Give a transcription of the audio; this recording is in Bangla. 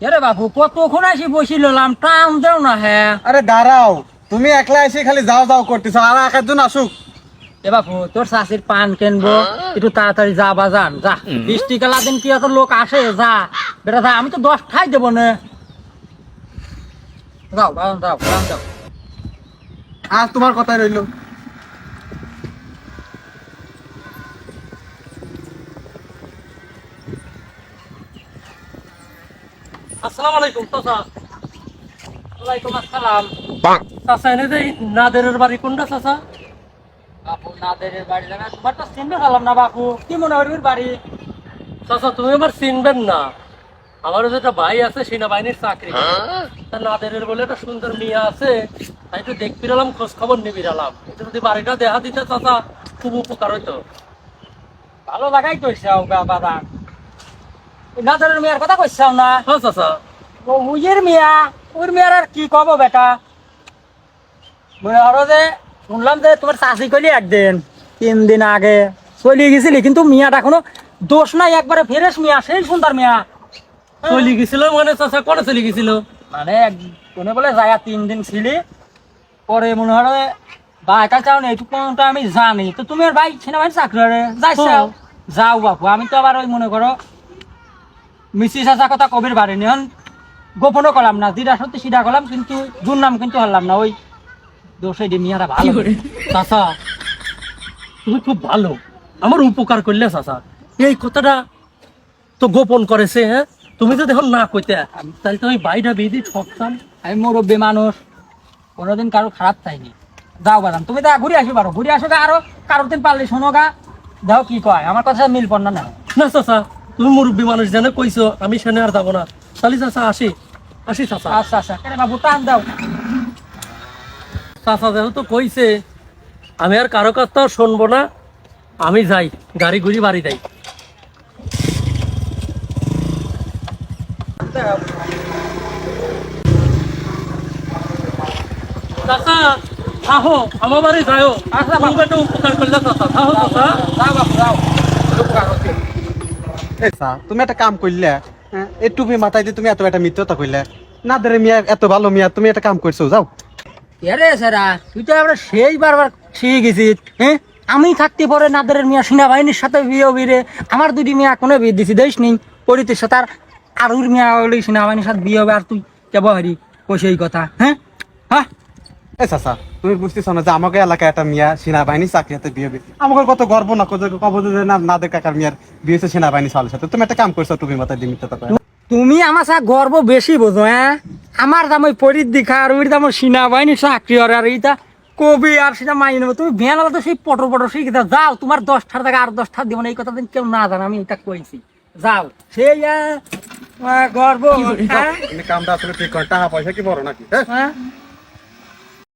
এরে বাপু কতক্ষণ আসি বসি টান দেও না হ্যাঁ আরে দাঁড়াও তুমি একলা এসে খালি যাও যাও করতেছো আর এক একজন আসুক। এ বাপু তোর শাশির পান কিনবো একটু তাড়াতাড়ি যা বাজান যা। বৃষ্টি কালা দিন কি এত লোক আসে যা। বেটা যা আমি তো দশ ঠাই দেবো না। যাও বাজান যাও যাও। আজ তোমার কথাই রইল। আসসালামু আলাইকুম চাচা। ওয়ালাইকুম আসসালাম। চাচা এনে যে নাদেরের বাড়ি কোনটা চাচা? বাপু নাদের বাড়ি জানা তোমার তো চিনতে পারলাম না বাপু। কি মনে বাড়ি? চাচা তুমি আমার চিনবেন না। আমারও যেটা ভাই আছে সেনাবাহিনীর চাকরি। করে। তা নাদেরের বলে একটা সুন্দর মেয়ে আছে। তাই তো দেখ ফিরালাম খোঁজ খবর নিয়ে ফিরালাম যদি বাড়িটা দেখা দিতে চাচা খুব উপকার হইতো। ভালো লাগাই কইছাও বাদান নাদের মেয়ের কথা কইছাও না? হ্যাঁ ও উইয়ের মিয়া ওর মিয়ার আর কি কব বেটা? মনে হলো যে শুনলাম যে তোমার চাষি একদিন তিন দিন আগে। চলে গেছিলি কিন্তু মিয়াটা কোনো দোষ নাই একবারে ফেরেস মিয়া সেই সুন্দর মিয়া। চলে গেছিল মানে চাচা কোনে চলে গেছিল? মানে কোনে বলে যায় তিন দিন ছিলি পরে মনে হলো যে বা একা চাও না এইটুকু তো আমি জানি। তো তুমি আর ভাই সেনাবাহিনী চাকরি করে হ্যাঁ। যাও বাপু আমি তো আবার ওই মনে করো মিসি চাচা কথা কবির বাড়ি নিহন গোপনও করলাম না যেটা সত্যি সেটা করলাম কিন্তু জুন নাম কিন্তু হলাম না ওই দোষে ডি মিয়ারা ভালো। চাচা তুমি খুব ভালো আমার উপকার করলে চাচা। এই কথাটা তো গোপন করেছে হ্যাঁ তুমি যদি এখন না কইতে তাহলে তো আমি বাইরে বেঁধে ঠকতাম আমি মুরব্বী মানুষ। কোনোদিন কারও খারাপ চাইনি। যাও বাদাম তুমি তা ঘুরে আসি পারো ঘুরে আসো গা আরও কারোর দিন পারলে শোনো গা দেখো কি কয় আমার কথা মিল পড় না না না চাচা। তুমি মুরব্বী মানুষ জানে কইছো আমি সেনে আর যাব না। তাহলে চাচা আসি। আসি চাচা। আচ্ছা আচ্ছা। কেন বাবু টান দাও। চাচা যেহেতু কইছে আমি আর কারও কথা শুনব না আমি যাই গাড়ি ঘুরি বাড়ি যাই। চাচা আহো আমার বাড়ি যাও আচ্ছা, তুমি একটু উপকার করলে চাচা। আহো চাচা যাও বাবু যাও উপকার হচ্ছে। এই চা, তুমি একটা কাম করলে হ্যাঁ, এই টুপি মাথায় দিয়ে তুমি এত একটা মিথ্যতা কইলে না ধরে মিয়া এত ভালো মিয়া তুমি একটা কাম করছ যাও। এরে সারা তুই তো আমরা সেই বারবার শিখে গেছিস হ্যাঁ? আমি থাকতে পরে নাদের মিয়া সেনাবাহিনীর সাথে বিয়ে বিরে আমার দুটি মিয়া কোনো বিয়ে দিছি দেশ নেই পরিতের সাথে আর আরুর মিয়া ওই সেনাবাহিনীর সাথে বিয়ে হবে আর তুই কেবল হারি কইছে এই কথা হ্যাঁ? হ্যাঁ? চাচা তুমি বুঝতেছো না যে আমাকে এলাকায় একটা মিয়া সেনাবাহিনী চাকরি হাতে বিয়ে হবে আমাকে কত গর্ব না কত কব যে না নাদের কাকার মিয়ার বিয়ে হয়েছে সেনাবাহিনী সালের সাথে। তুমি একটা কাম করছ মাথায় তুমি আমার গর্ব বেশি বোঝো হ্যাঁ? আমার দাম ওই পরির দিখা আর ওই দাম চাকরি আর আর এইটা কবি আর সেটা মাইনে নেব। তুমি বিয়ান তো সেই পটর পটর দাও যাও তোমার দশটার টাকা আর দশটা দিব না এই কথা দিন কেউ না জানে আমি এটা কইছি। যাও। সেই গর্ব হ্যাঁ? কামটা আসলে ঠিক করে টাকা পয়সা কি বড় নাকি হ্যাঁ? হ্যাঁ?